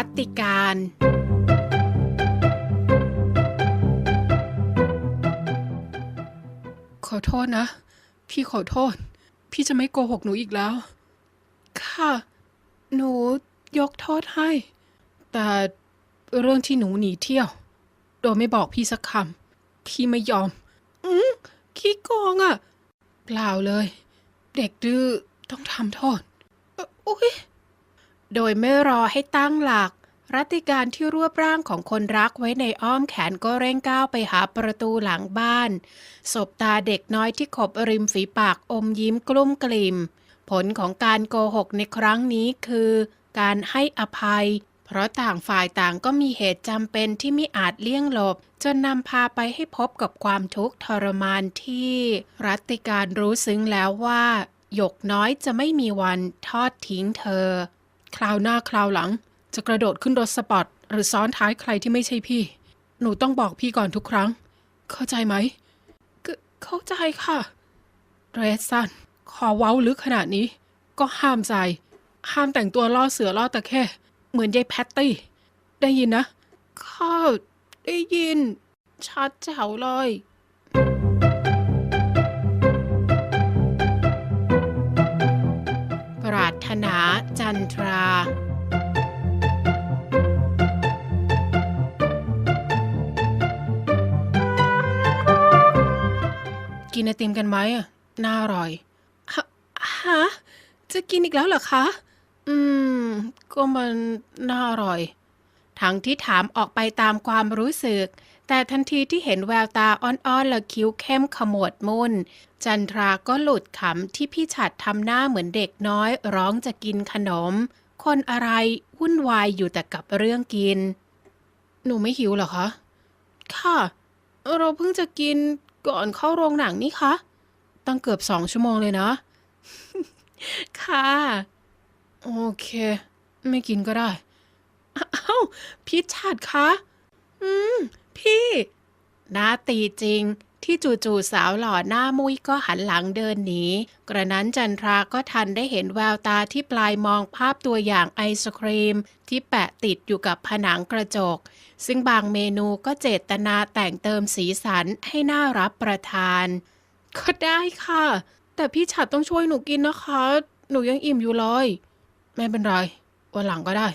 รัติการขอโทษนะ พี่ขอโทษ พี่จะไม่โกหกหนูอีกแล้ว ค่ะ หนูยกโทษให้ แต่เรื่องที่หนูหนีเที่ยว โดยไม่บอกพี่สักคำพี่ไม่ยอม อืมขี้โกงอะ่ะเปล่าเลย เด็กดื้อต้องทำโทษอ่ออุ๊ย โดยไม่รอให้ตั้งหลัก รัติการที่รวบร่างของคนรักไว้ในอ้อมแขนก็เร่งก้าวไปหาประตูหลังบ้าน สบตาเด็กน้อยที่ขบริมฝีปากอมยิ้มกลุ้มกลิ่ม ผลของการโกหกในครั้งนี้คือ การให้อภัย เพราะต่างฝ่ายต่างก็มีเหตุจำเป็นที่ไม่อาจเลี่ยงหลบ จนนำพาไปให้พบกับความทุกข์ทรมานที่ รัติการรู้ซึ้งแล้วว่าหยกน้อยจะไม่มีวันทอดทิ้งเธอ คราวหน้าคราวหลัง จะกระโดดขึ้นรถสปอร์ตหรือซ้อนท้ายใครที่ไม่ใช่พี่ หนูต้องบอกพี่ก่อนทุกครั้ง เข้าใจไหมเข้าใจค่ะเรสซันขอเว้าลึกขนาดนี้ ก็ห้ามใจ ห้ามแต่งตัวล่อเสือล่อตะแค่ เหมือนยายแพตตี้ ได้ยินนะข้าได้ยิน ชัดแจ๋วเลย นาจันทรากินไอติมกันไหมอะน่าอร่อยฮะฮะ จะกินอีกแล้วเหรอคะ อืม ก็มันน่าอร่อย ทั้งที่ถามออกไปตามความรู้สึก แต่ทันทีที่เห็นแววตาอ้อนๆและคิ้วเข้มขมวดมุนจันทราก็หลุดขำที่พี่ฉัดทำหน้าเหมือนเด็กน้อยร้องจะกินขนม คนอะไรวุ่นวายอยู่แต่กับเรื่องกิน หนูไม่หิวหรอคะ ค่ะ เราเพิ่งจะกินก่อนเข้าโรงหนังนี่คะ ตั้งเกือบสองชั่วโมงเลยนะ ค่ะ โอเค ไม่กินก็ได้ อ้าว พี่ชัดคะ อืม พี่นาตีจริงที่จู่ๆสาวหล่อหน้ามุ้ยก็หันหลังเดินหนี กระนั้นจันทราก็ทันได้เห็นแววตาที่ปลายมองภาพตัวอย่างไอศครีม ที่แปะติดอยู่กับผนังกระจก ซึ่งบางเมนูก็เจตนาแต่งเติมสีสันให้น่ารับประทาน ก็ได้ค่ะ แต่พี่ฉัดต้องช่วยหนูกินนะคะ หนูยังอิ่มอยู่เลย ไม่เป็นไร วันหลังก็ได้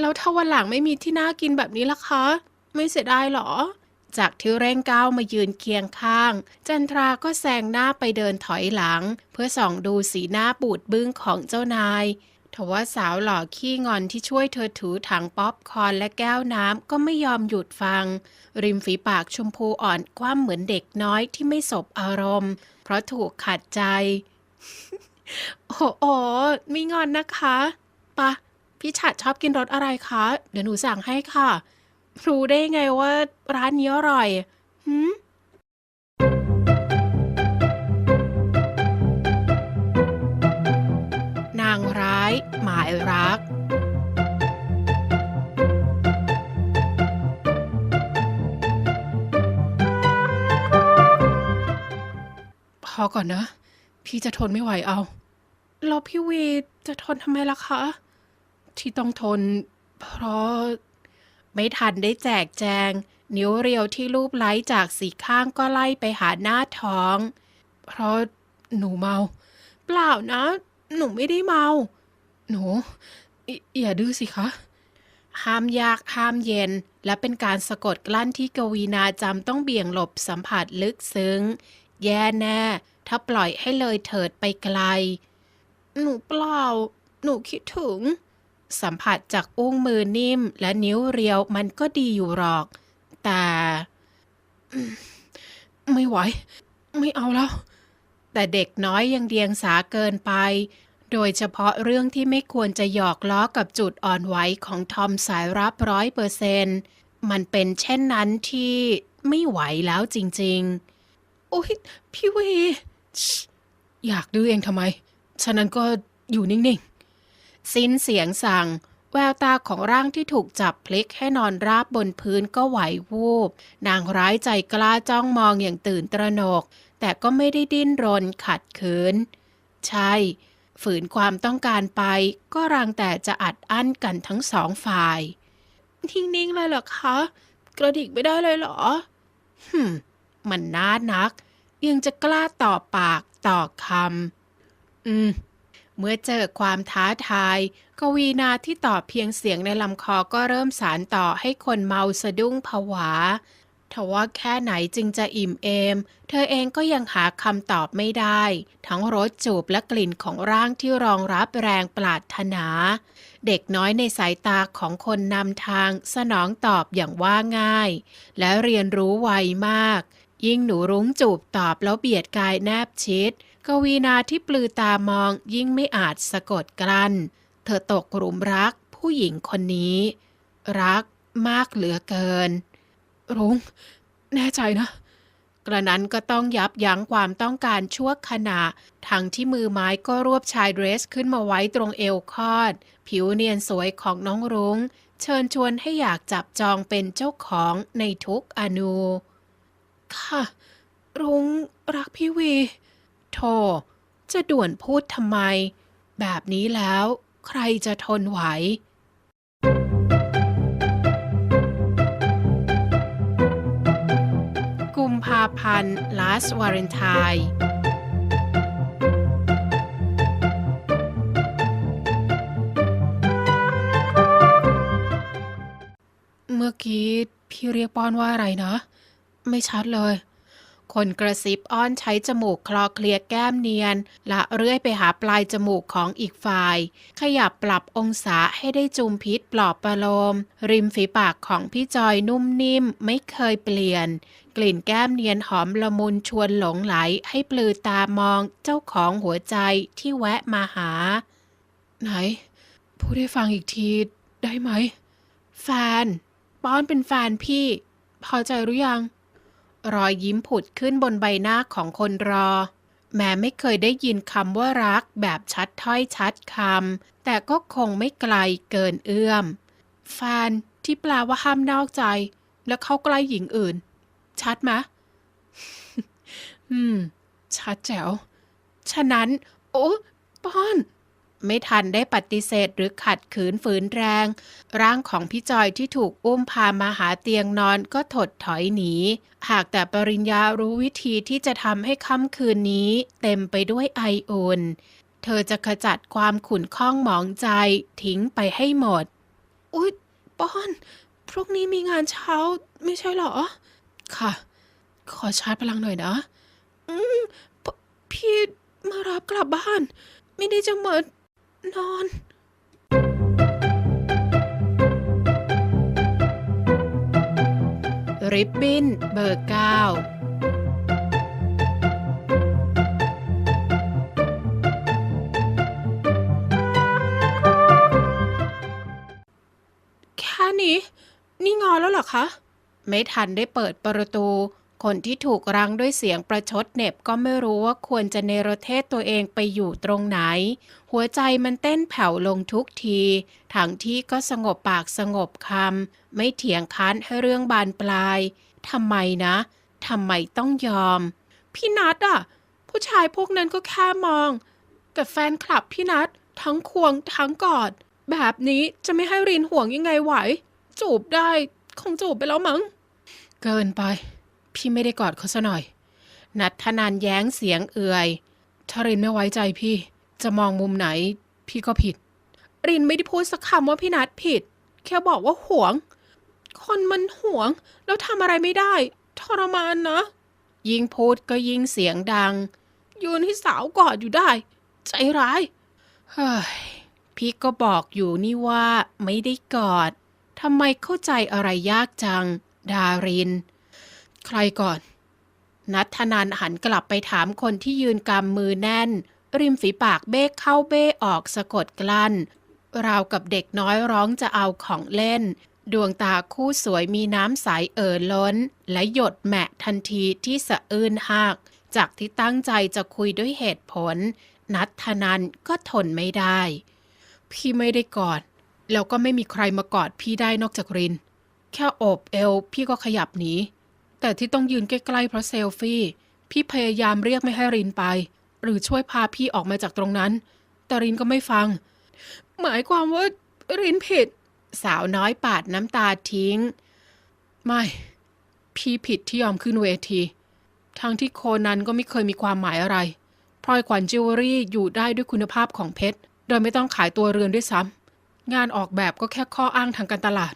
แล้วถ้าวันหลังไม่มีที่น่ากินแบบนี้ล่ะคะ ไม่เสียดายหรอ จากที่เร่งก้าวมายืนเคียงข้าง จันทราก็แซงหน้าไปเดินถอยหลัง เพื่อส่องดูสีหน้าบูดบึ้งของเจ้านายทว่าสาวหล่อขี้งอนที่ช่วยเธอถือถังป๊อปคอร์นและแก้วน้ำก็ไม่ยอมหยุดฟัง ริมฝีปากชมพูอ่อนคว่ำเหมือนเด็กน้อยที่ไม่สบอารมณ์ เพราะถูกขัดใจ โอ้โอไม่งอนนะคะ ปะ พี่ฉัดชอบกินรสอะไรคะ เดี๋ยวหนูสั่งให้ค่ะ รู้ได้ไงว่าร้านนี้อร่อยหืมนางร้าย หมายรัก พอก่อนนะ พี่จะทนไม่ไหวเอา แล้วพี่วีจะทนทำไมล่ะคะ ที่ต้องทน เพราะ ไม่ทันได้แจกแจง นิ้วเรียวที่รูปไล้จากสีข้างก็ไล่ไปหาหน้าท้อง เพราะหนูเมา เปล่านะ หนูไม่ได้เมา หนูออย่าดื้อสิคะห้ามยากห้ามเย็น และเป็นการสะกดกลั้นที่กวีนาจำต้องเบี่ยงหลบสัมผัสลึกซึ้ง แย่แน่ ถ้าปล่อยให้เลยเถิดไปไกล หนูเปล่า หนูคิดถึง สัมผัสจากอุ้งมือนิ่มและนิ้วเรียวมันก็ดีอยู่หรอก แต่ ไม่ไหว ไม่เอาแล้ว แต่เด็กน้อยยังเดียงสาเกินไป โดยเฉพาะเรื่องที่ไม่ควรจะหยอกล้อกับจุดอ่อนไหวของทอมสายรับร้อยเปอร์เซนมันเป็นเช่นนั้นที่ไม่ไหวแล้วจริงโอ๊ย พี่เวชิอยากดื้อเองทำไม ฉะนั้นก็อยู่นิ่ง ๆ สิ้นเสียงสั่ง แววตาของร่างที่ถูกจับพลิกให้นอนราบบนพื้นก็ไหววูบ นางร้ายใจกล้าจ้องมองอย่างตื่นตระหนก แต่ก็ไม่ได้ดิ้นรนขัดขืน ใช่ ฝืนความต้องการไป ก็รังแต่จะอัดอั้นกันทั้งสองฝ่าย นิ่งๆเลยเหรอคะ กระดิกไม่ได้เลยเหรอฮึมมันน่านัก ยังจะกล้าต่อปากต่อคำอืม เมื่อเจอความท้าทาย กวีนาที่ตอบเพียงเสียงในลำคอก็เริ่มสารต่อให้คนเมาสะดุ้งผวาทว่าแค่ไหนจึงจะอิ่มเอม เธอเองก็ยังหาคำตอบไม่ได้ ทั้งรสจูบและกลิ่นของร่างที่รองรับแรงปรารถนา เด็กน้อยในสายตาของคนนำทางสนองตอบอย่างว่าง่าย และเรียนรู้ไวมาก ยิ่งหนูรุ้งจูบตอบแล้วเบียดกายแนบชิด กวีนาที่ปลือตามองยิ่งไม่อาจสะกดกลั้น เธอตกหลุมรักผู้หญิงคนนี้ รักมากเหลือเกิน รุ้งแน่ใจนะ กระนั้นก็ต้องยับยั้งความต้องการชั่วขณะ ทั้งที่มือไม้ก็รวบชายเดรสขึ้นมาไว้ตรงเอวคอด ผิวเนียนสวยของน้องรุง้ง เชิญชวนให้อยากจับจองเป็นเจ้าของในทุกอนู ค่ะ รุ้งรักพี่วี โธ่จะด่วนพูดทำไม แบบนี้แล้วใครจะทนไหว กุมภาพันธ์ last Valentine เมื่อกี้พี่เรียกป้อนว่าอะไรนะ ไม่ชัดเลย คนกระซิบอ้อนใช้จมูกคลอเคลียแก้มเนียน ละเรื่อยไปหาปลายจมูกของอีกฝ่าย ขยับปรับองศาให้ได้จุมพิษปลอบประโลม ริมฝีปากของพี่จอยนุ่มนิ่มไม่เคยเปลี่ยน กลิ่นแก้มเนียนหอมละมุนชวนหลงไหลให้ปลือตามองเจ้าของหัวใจที่แวะมาหา ไหนพูดให้ฟังอีกทีได้ไหม แฟน ป้อนเป็นแฟนพี่ พอใจหรือยัง รอยยิ้มผุดขึ้นบนใบหน้าของคนรอ แม้ไม่เคยได้ยินคำว่ารักแบบชัดถ้อยชัดคำแต่ก็คงไม่ไกลเกินเอื้อม แฟนที่แปลว่าห้ามนอกใจ แล้วเข้าใกล้หญิงอื่น ชัดไหมอืม ชัดแจ๋ว ฉะนั้น โอ้ป้อน ไม่ทันได้ปฏิเสธหรือขัดขืนฝืนแรง ร่างของพี่จอยที่ถูกอุ้มพามาหาเตียงนอนก็ถดถอยหนี หากแต่ปริญญารู้วิธีที่จะทำให้ค่ำคืนนี้ เต็มไปด้วยไออุ่นเธอจะขจัดความขุ่นข้องหมองใจทิ้งไปให้หมด อุ๊ยป้อน พรุ่งนี้มีงานเช้าไม่ใช่เหรอ ค่ะ ขอชาร์จพลังหน่อยนะ อืมพพี่มารับกลับบ้าน ไม่ได้จะมา นอน ริบบิ้นเบอร์เก้าแค่นี้ นี่งอนแล้วเหรอคะ ไม่ทันได้เปิดประตู คนที่ถูกรั้งด้วยเสียงประชดเหน็บก็ไม่รู้ว่าควรจะเนรเทศตัวเองไปอยู่ตรงไหน หัวใจมันเต้นแผ่วลงทุกที ทั้งที่ก็สงบปากสงบคำไม่เถียงค้านให้เรื่องบานปลายทำไมนะทำไมต้องยอม พี่นัดอะผู้ชายพวกนั้นก็แค่มอง แต่แฟนคลับพี่นัดทั้งควงทั้งกอด แบบนี้จะไม่ให้รินห่วงยังไงไหว จูบได้ คงจูบไปแล้วมั้ง เกินไป พี่ไม่ได้กอดเขาซะหน่อย นัทธนานแย้งเสียงเอื่อยถ้ารินไม่ไว้ใจพี่ จะมองมุมไหน พี่ก็ผิด รินไม่ได้พูดสักคำว่าพี่นัดผิด แค่บอกว่าหวง คนมันหวง แล้วทำอะไรไม่ได้ ทรมานนะ ยิ่งพูดก็ยิ่งเสียงดัง ยืนให้สาวกอดอยู่ได้ ใจร้าย เฮ้ย พี่ก็บอกอยู่นี่ว่าไม่ได้กอดทำไมเข้าใจอะไรยากจัง ดาริน ใครก่อน นัทธนันหันกลับไปถามคนที่ยืนกำมือแน่น ริมฝีปากเบ้เข้าเบ้ออกสะกดกลั้น ราวกับเด็กน้อยร้องจะเอาของเล่น ดวงตาคู่สวยมีน้ำใสเอ่อล้น และหยดแมะทันทีที่สะอื้นหัก จากที่ตั้งใจจะคุยด้วยเหตุผล นัทธนันก็ทนไม่ได้ พี่ไม่ได้กอดแล้วก็ไม่มีใครมากอดพี่ได้นอกจากริน แค่โอบเอวพี่ก็ขยับหนี แต่ที่ต้องยืนใกล้ๆเพราะเซลฟี่ พี่พยายามเรียกไม่ให้รินไป หรือช่วยพาพี่ออกมาจากตรงนั้น แต่รินก็ไม่ฟัง หมายความว่ารินผิด สาวน้อยปาดน้ำตาทิ้ง ไม่ พี่ผิดที่ยอมขึ้นเวที ทั้งที่โคนันก็ไม่เคยมีความหมายอะไรพลอยขวัญจิวเวลรี่อยู่ได้ด้วยคุณภาพของเพชร โดยไม่ต้องขายตัวเรือนด้วยซ้ำงานออกแบบก็แค่ข้ออ้างทางการตลาด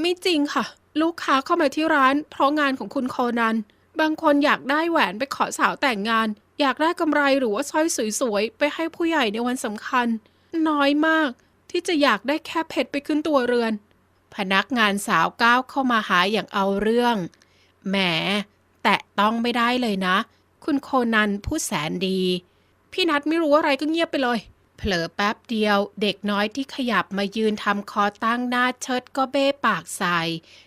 ไม่จริงค่ะ ลูกค้าเข้ามาที่ร้าน เพราะงานของคุณโคนัน บางคนอยากได้แหวนไปขอสาวแต่งงาน อยากได้กำไรหรือว่าสร้อยสวยๆ ไปให้ผู้ใหญ่ในวันสำคัญ น้อยมากที่จะอยากได้แค่เพชรไปขึ้นตัวเรือน พนักงานสาวก้าวเข้ามาหาอย่างเอาเรื่อง แหม แตะต้องไม่ได้เลยนะ คุณโคนันผู้แสนดี พี่นัทไม่รู้อะไรก็เงียบไปเลย เผลอแป๊บเดียวเด็กน้อยที่ขยับมายืนทำคอตั้งหน้าเชิดก็เบ้ปากใส่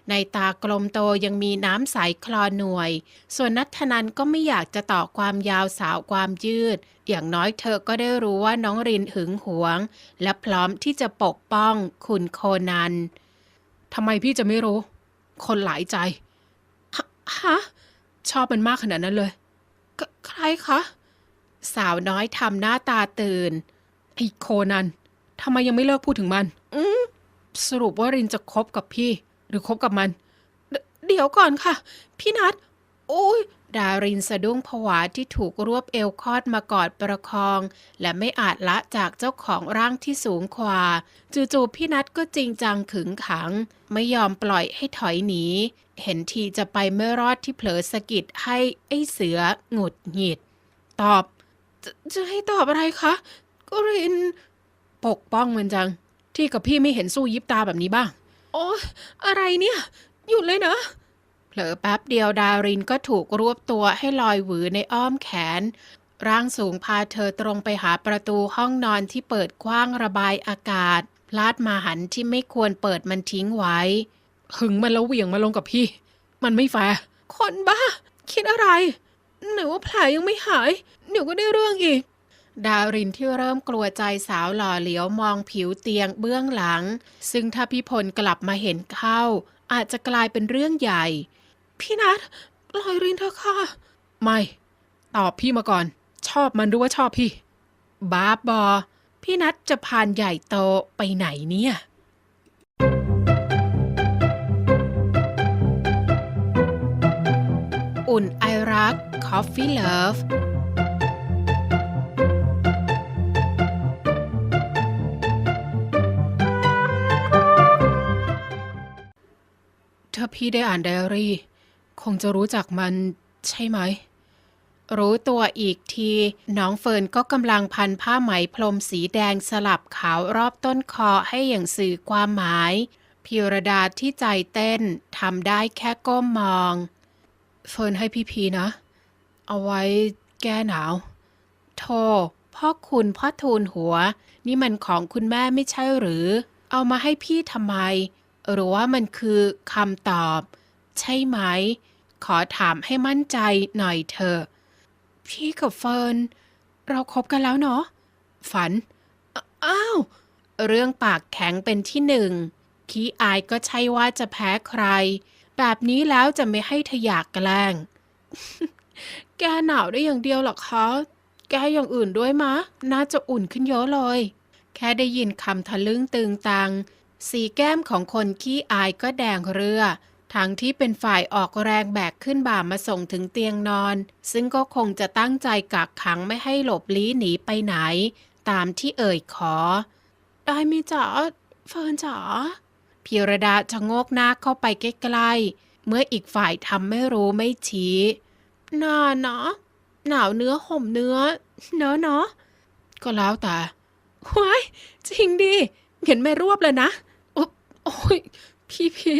ในตากลมโตยังมีน้ำใสคลอหน่วย ส่วนนัทนันก็ไม่อยากจะต่อความยาวสาวความยืด อย่างน้อยเธอก็ได้รู้ว่าน้องรินหึงหวง และพร้อมที่จะปกป้องคุณโคนันทำไมพี่จะไม่รู้ คนหลายใจฮะชอบมันมากขนาดนั้นเลย ใครคะ สาวน้อยทำหน้าตาตื่น อ้โคนันทำไมยังไม่เลิกพูดถึงมัน อืมสรุปว่ารินจะคบกับพี่ หรือคบกับมันเดเดี๋ยวก่อนค่ะ พี่นัทโอ้ยดารินสะดุ้งผวาที่ถูกรวบเอวคอดมากอดประคอง และไม่อาจละจากเจ้าของร่างที่สูงกว่าจู่ๆพี่นัทก็จริงจังขึงขัง ไม่ยอมปล่อยให้ถอยหนี เห็นทีจะไปไม่รอดที่เผลอสะกิดให้ไอ้เสือหงุดหงิด ตอบจะจะให้ตอบอะไรคะ ก็ริน ปกป้องมันจัง ที่กับพี่ไม่เห็นสู้ยิบตาแบบนี้บ้าง โอ้อะไรเนี่ย หยุดเลยนะเผลอแป๊บเดียวดารินก็ถูกรวบตัวให้ลอยหวือในอ้อมแขน ร่างสูงพาเธอตรงไปหาประตูห้องนอนที่เปิดกว้างระบายอากาศ พลาดมาหันที่ไม่ควรเปิดมันทิ้งไว้ หึงมันแล้วเหวี่ยงมาลงกับพี่ มันไม่แฟร์คนบ้า คิดอะไรหนูว่าแผลยังไม่หาย เดี๋ยวก็ได้เรื่องอีก ดารินที่เริ่มกลัวใจสาวหล่อเหลียวมองผิวเตียงเบื้องหลัง ซึ่งถ้าพี่พลกลับมาเห็นเข้า อาจจะกลายเป็นเรื่องใหญ่ พี่นัทลอยรินเถอค่ะ ไม่ ตอบพี่มาก่อน ชอบมันรือว่าชอบพี่ บาบบอ พี่นัทจะพานใหญ่โตไปไหนเนี่ยอุ่นไอรัก Coffee Love ถ้าพี่ได้อ่านไดอารี่ คงจะรู้จักมันใช่ไหม รู้ตัวอีกที น้องเฟิร์นก็กำลังพันผ้าไหมพรมสีแดงสลับขาวรอบต้นคอให้อย่างสื่อความหมายพิรดาที่ใจเต้นทำได้แค่ก้มมอง เฟิร์นให้พี่พีนะ เอาไว้แก้หนาว โทพ่อคุณพ่อทูลหัว นี่มันของคุณแม่ไม่ใช่หรือ เอามาให้พี่ทำไม หรือว่ามันคือคำตอบ ใช่ไหม ขอถามให้มั่นใจหน่อยเถอะ พี่กับเฟิร์น เราคบกันแล้วเนาะ ฝัน อ้าว เรื่องปากแข็งเป็นที่หนึ่ง ขี้อายก็ใช่ว่าจะแพ้ใคร แบบนี้แล้วจะไม่ให้เธออยากแกล้ง แกหนาวได้อย่างเดียวหรอคะแกอย่างอื่นด้วยมะ น่าจะอุ่นขึ้นเยอะเลย แค่ได้ยินคำทะลึ่งตึงตัง สีแก้มของคนขี้อายก็แดงเรือ ทั้งที่เป็นฝ่ายออกแรงแบกขึ้นบ่ามาส่งถึงเตียงนอน ซึ่งก็คงจะตั้งใจกักขังไม่ให้หลบลี้หนีไปไหน ตามที่เอ่ยขอ ได้มิจ๋าเฟิร์นจ๋าพิรดาจะโงกหน้าเข้าไปใกล้ๆ เมื่ออีกฝ่ายทำไม่รู้ไม่ชี้น่าเนาะหนาวเนื้อห่มเนื้อ เนอะเนาะก็แล้วแต่ว้ายจริงดิเห็นไม่รวบเลยนะ โอ้ย พี่พี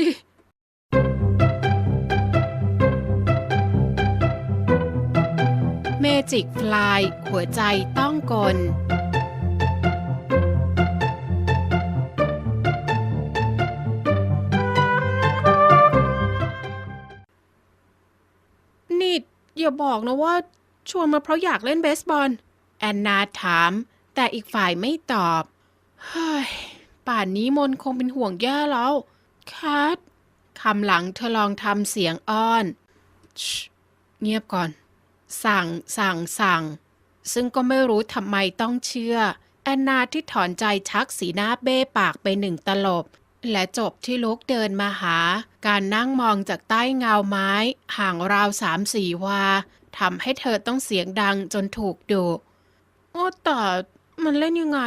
เมจิกฟลาย หัวใจต้องกล นี่ อย่าบอกนะว่า ชวนมาเพราะอยากเล่นเบสบอล แอนนาถาม แต่อีกฝ่ายไม่ตอบ เฮ้ย ป่านนี้มนคงเป็นห่วงแย่แล้วแคทคำหลังเธอลองทำเสียงอ้อนชเงียบก่อน สั่งสั่งสั่ง ซึ่งก็ไม่รู้ทำไมต้องเชื่อ แอนนาที่ถอนใจชักสีหน้าเบ้ปากไปหนึ่งตลบ และจบที่ลุกเดินมาหา การนั่งมองจากใต้เงาไม้ ห่างราวสามสี่วาทำให้เธอต้องเสียงดังจนถูกดุโอ้แต่มันเล่นยังไง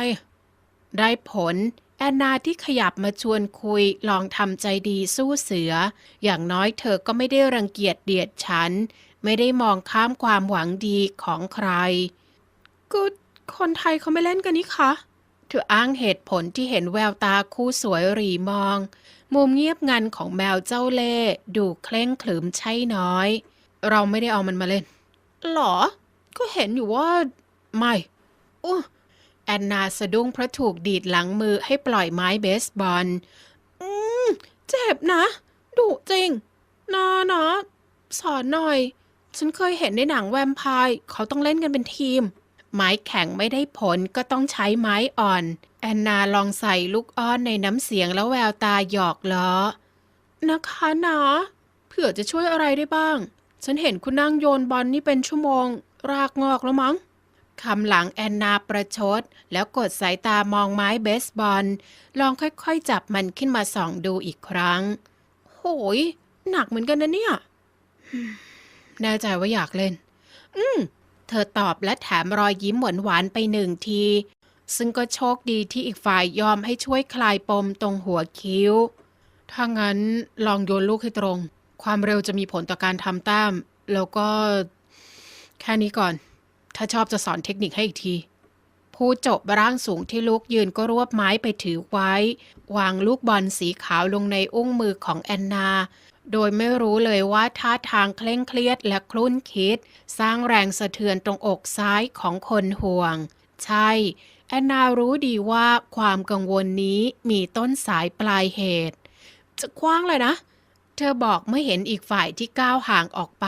ได้ผล อนนาที่ขยับมาชวนคุยลองทำใจดีสู้เสือ อย่างน้อยเธอก็ไม่ได้รังเกียจเดียดฉัน ไม่ได้มองข้ามความหวังดีของใคร ก็คนไทยเขาไม่เล่นกันนี่คะ เธออ้างเหตุผลที่เห็นแววตาคู่สวยหรีมอง มุมเงียบงันของแมวเจ้าเล่ห์ดูเคร่งขรึมใช่น้อย เราไม่ได้เอามันมาเล่น หรอ ก็เห็นอยู่ว่า ไม่อู้ แอนนาสะดุ้งเพราะถูกดีดหลังมือให้ปล่อยไม้เบสบอล อืม เจ็บนะ ดุจริงนานะสอนหน่อย ฉันเคยเห็นในหนังแวมไพร์เขาต้องเล่นกันเป็นทีม ไม้แข็งไม่ได้ผลก็ต้องใช้ไม้อ่อน แอนนาลองใส่ลูกอ้อนในน้ำเสียงแล้วแววตาหยอกล้อ นะคะนะเผื่อจะช่วยอะไรได้บ้าง ฉันเห็นคุณนั่งโยนบอลนี่เป็นชั่วโมง รากงอกแล้วมั้ง คำหลังแอนนาประชด แล้วกดสายตามองไม้เบสบอล ลองค่อยๆจับมันขึ้นมาส่องดูอีกครั้ง โหย หนักเหมือนกันนะเนี่ยแน่ใจว่าอยากเล่น อืม เธอตอบและแถมรอยยิ้มหวานๆไปหนึ่งที ซึ่งก็โชคดีที่อีกฝ่ายยอมให้ช่วยคลายปมตรงหัวคิ้ว ถ้างั้นลองโยนลูกให้ตรง ความเร็วจะมีผลต่อการทำแต้ม แล้วก็ แค่นี้ก่อน ถ้าชอบจะสอนเทคนิคให้อีกที ผู้จบร่างสูงที่ลุกยืนก็รวบไม้ไปถือไว้ วางลูกบอลสีขาวลงในอุ้งมือของแอนนา โดยไม่รู้เลยว่าท่าทางเคร่งเครียดและคลุ่นคิด สร้างแรงสะเทือนตรงอกซ้ายของคนห่วง ใช่ แอนนารู้ดีว่าความกังวลนี้มีต้นสายปลายเหตุ จะคว้างเลยนะ เธอบอกเมื่อเห็นอีกฝ่ายที่ก้าวห่างออกไป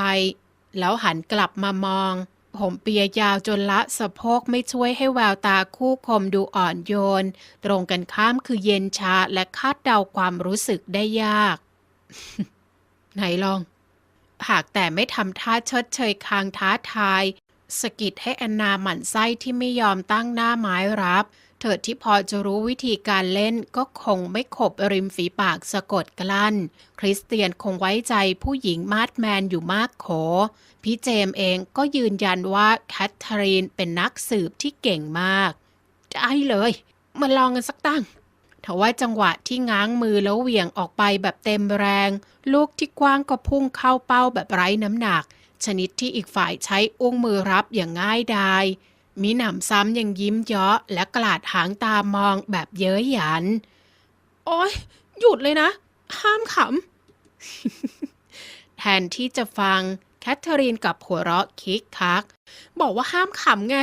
แล้วหันกลับมามอง ผมเปียยาวจนละสะโพกไม่ช่วยให้แววตาคู่คมดูอ่อนโยน ตรงกันข้ามคือเย็นชาและคาดเดาความรู้สึกได้ยาก ไหนลอง หากแต่ไม่ทำท่าชดเชยคางท้าทายสกิดให้แอนนาหมั่นไส้ที่ไม่ยอมตั้งหน้าไม้รับ เถิดที่พอจะรู้วิธีการเล่นก็คงไม่ขบริมฝีปากสะกดกลั้น คริสเตียนคงไว้ใจผู้หญิงมาดแมนอยู่มากโขพี่เจมส์เองก็ยืนยันว่าแคทเธอรีนเป็นนักสืบที่เก่งมาก ได้เลย มาลองกันสักตั้งทว่าจังหวะที่ง้างมือแล้วเหวี่ยงออกไปแบบเต็มแรง ลูกที่กว้างก็พุ่งเข้าเป้าแบบไร้น้ำหนัก ชนิดที่อีกฝ่ายใช้อุ้งมือรับอย่างง่ายดาย มีหนำซ้ำยังยิ้มเยาะและกลาดหางตามองแบบเย้ยหยัน โอ๊ยหยุดเลยนะ ห้ามขำ แทนที่จะฟังแคทเธอรีนกับหัวเราะคิกคัก บอกว่าห้ามขำไง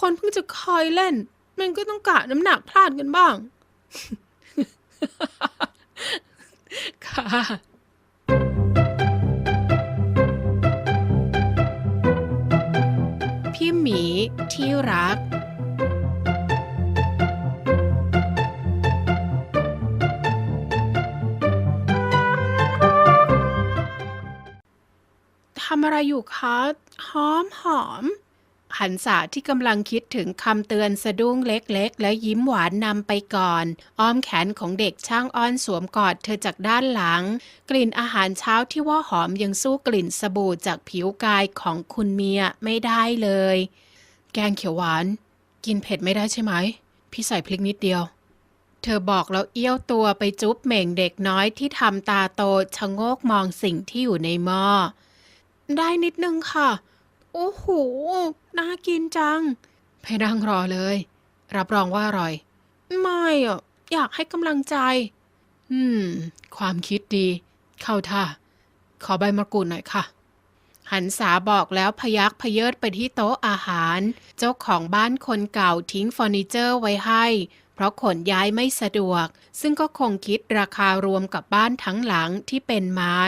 คนเพิ่งจะคอยเล่น มันก็ต้องกะน้ำหนักพลาดกันบ้าง ค่ะ ที่รัก ทำอะไรอยู่คะ หอมหอมหันษาที่กำลังคิดถึงคำเตือนสะดุ้งเล็กๆ และยิ้มหวานนำไปก่อน อ้อมแขนของเด็กช่างอ้อนสวมกอดเธอจากด้านหลัง กลิ่นอาหารเช้าที่ว่าหอมยังสู้กลิ่นสบู่จากผิวกายของคุณเมียไม่ได้เลย แกงเขียวหวาน กินเผ็ดไม่ได้ใช่ไหม พี่ใส่พริกนิดเดียว เธอบอกแล้วเอี้ยวตัวไปจุ๊บเหม่งเด็กน้อยที่ทำตาโตชะโงกมองสิ่งที่อยู่ในหม้อ ได้นิดนึงค่ะ โอ้โห น่ากินจัง ไปนั่งรอเลย รับรองว่าอร่อย ไม่อะอยากให้กำลังใจ อืม ความคิดดี เข้าท่า ขอใบมะกรูดหน่อยค่ะ หันษาบอกแล้วพยักพเยิดไปที่โต๊ะอาหาร เจ้าของบ้านคนเก่าทิ้งเฟอร์นิเจอร์ไว้ให้ เพราะขนย้ายไม่สะดวก ซึ่งก็คงคิดราคารวมกับบ้านทั้งหลังที่เป็นไม้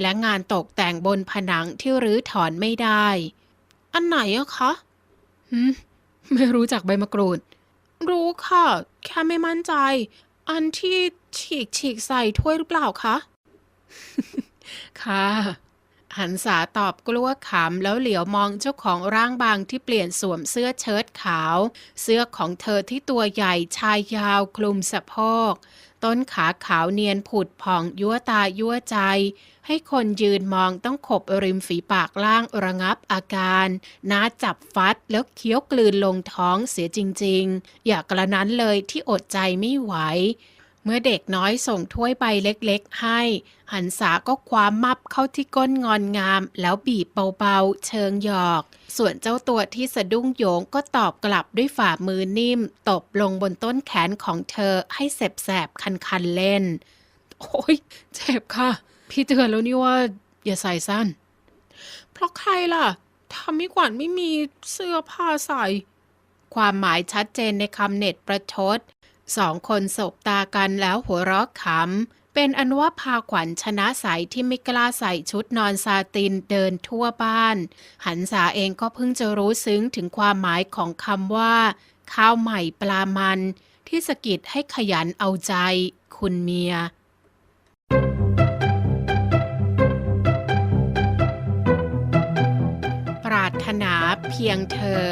และงานตกแต่งบนผนังที่รื้อถอนไม่ได้ อันไหนอะคะหืมไม่รู้จักใบมะกรูด รู้ค่ะ แค่ไม่มั่นใจ อันที่ฉีกฉีกใส่ถ้วยหรือเปล่าคะค่ะ หันษาตอบกลัวขำแล้วเหลียวมองเจ้าของร่างบางที่เปลี่ยนสวมเสื้อเชิ้ตขาว เสื้อของเธอที่ตัวใหญ่ชายยาวคลุมสะโพก ต้นขาขาวเนียนผุดผ่องยั่วตายั่วใจ ให้คนยืนมองต้องขบริมฝีปากล่างระงับอาการน้าจับฟัดแล้วเคี้ยวกลืนลงท้องเสียจริง ๆ อย่ากระนั้นเลยที่อดใจไม่ไหว เมื่อเด็กน้อยส่งถ้วยใบเล็กๆ ให้ หันษาก็คว้ามับเข้าที่ก้นงอนงาม แล้วบีบเบาๆ เชิงหยอก ส่วนเจ้าตัวที่สะดุ้งโยงก็ตอบกลับด้วยฝ่ามือนิ่ม ตบลงบนต้นแขนของเธอให้เสบแสบคันๆเล่น โอ้ยเจ็บค่ะ พี่เตือนแล้วนี่ว่า อย่าใส่สั้น เพราะใครล่ะทำให้ขวัญไม่มีเสื้อผ้าใส่ ความหมายชัดเจนในคำเน็ตประชด สองคนสบตากันแล้วหัวเราะขำ เป็นอันว่าพาขวัญชนะสายที่ไม่กล้าใส่ชุดนอนซาตินเดินทั่วบ้าน หันษาเองก็เพิ่งจะรู้ซึ้งถึงความหมายของคำว่า ข้าวใหม่ปลามัน ที่สกิดให้ขยันเอาใจ คุณเมียปรารถนาเพียงเธอ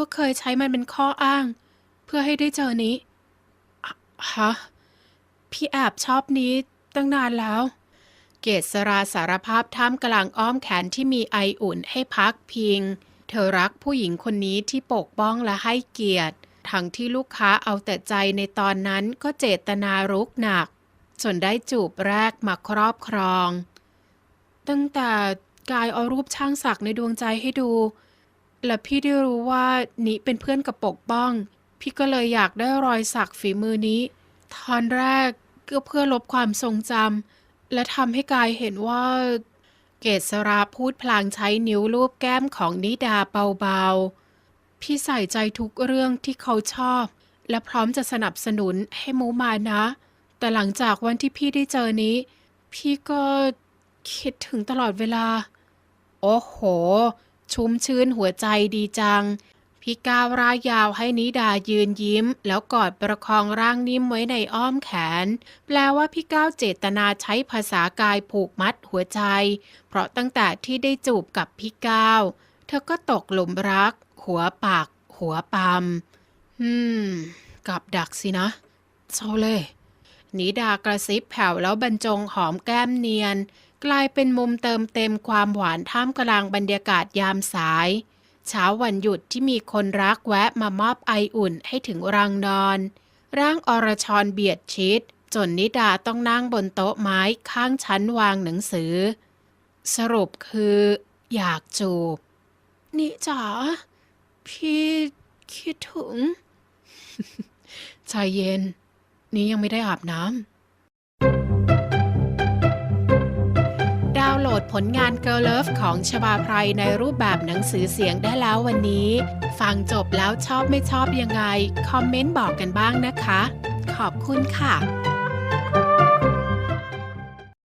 ก็เคยใช้มันเป็นข้ออ้าง เพื่อให้ได้เจอนี้ฮะพี่แอบชอบนี้ตั้งนานแล้ว เกษราสารภาพท่ามกลางอ้อมแขนที่มีไออุ่นให้พักพิง เธอรักผู้หญิงคนนี้ที่ปกป้องและให้เกียรติ ทั้งที่ลูกค้าเอาแต่ใจในตอนนั้นก็เจตนารุกหนัก จนได้จูบแรกมาครอบครอง ตั้งแต่กายเอารูปช่างศักดิ์ในดวงใจให้ดู และพี่ได้รู้ว่านิเป็นเพื่อนกับปกป้อง พี่ก็เลยอยากได้รอยสักฝีมือนี้ตอนแรกก็เพื่อลบความทรงจำและทำให้กายเห็นว่า เกษราพูดพลางใช้นิ้วลูบแก้มของนิดาเบาๆ พี่ใส่ใจทุกเรื่องที่เขาชอบ และพร้อมจะสนับสนุนให้มูมานะ แต่หลังจากวันที่พี่ได้เจอนี้ พี่ก็คิดถึงตลอดเวลา โอ้โห ชุ่มชื้นหัวใจดีจัง พี่ก้าวร่ายยาวให้นิดายืนยิ้ม แล้วกอดประคองร่างนิ่มไว้ในอ้อมแขน แปลว่าพี่ก้าวเจตนาใช้ภาษากายผูกมัดหัวใจ เพราะตั้งแต่ที่ได้จูบกับพี่ก้าว เธอก็ตกหลุมรัก หัวปาก หัวปามอืมกับดักสินะเจ้าเล่ห์นิดากระซิบแผ่วแล้วบรรจงหอมแก้มเนียน กลายเป็นมุมเติมเต็มความหวานท่ามกลางบรรยากาศยามสาย เช้าวันหยุดที่มีคนรักแวะมามอบไออุ่นให้ถึงรังนอน ร่างอรชรเบียดชิด จนนิดาต้องนั่งบนโต๊ะไม้ข้างชั้นวางหนังสือ สรุปคือ อยากจูบนี่จ๋าพี่คิดถึงใจเย็น นี้ยังไม่ได้อาบน้ำ ดาวน์โหลดผลงาน Girl Love ของชบาไพรในรูปแบบหนังสือเสียงได้แล้ววันนี้ ฟังจบแล้วชอบไม่ชอบยังไง คอมเมนต์บอกกันบ้างนะคะ ขอบคุณค่ะ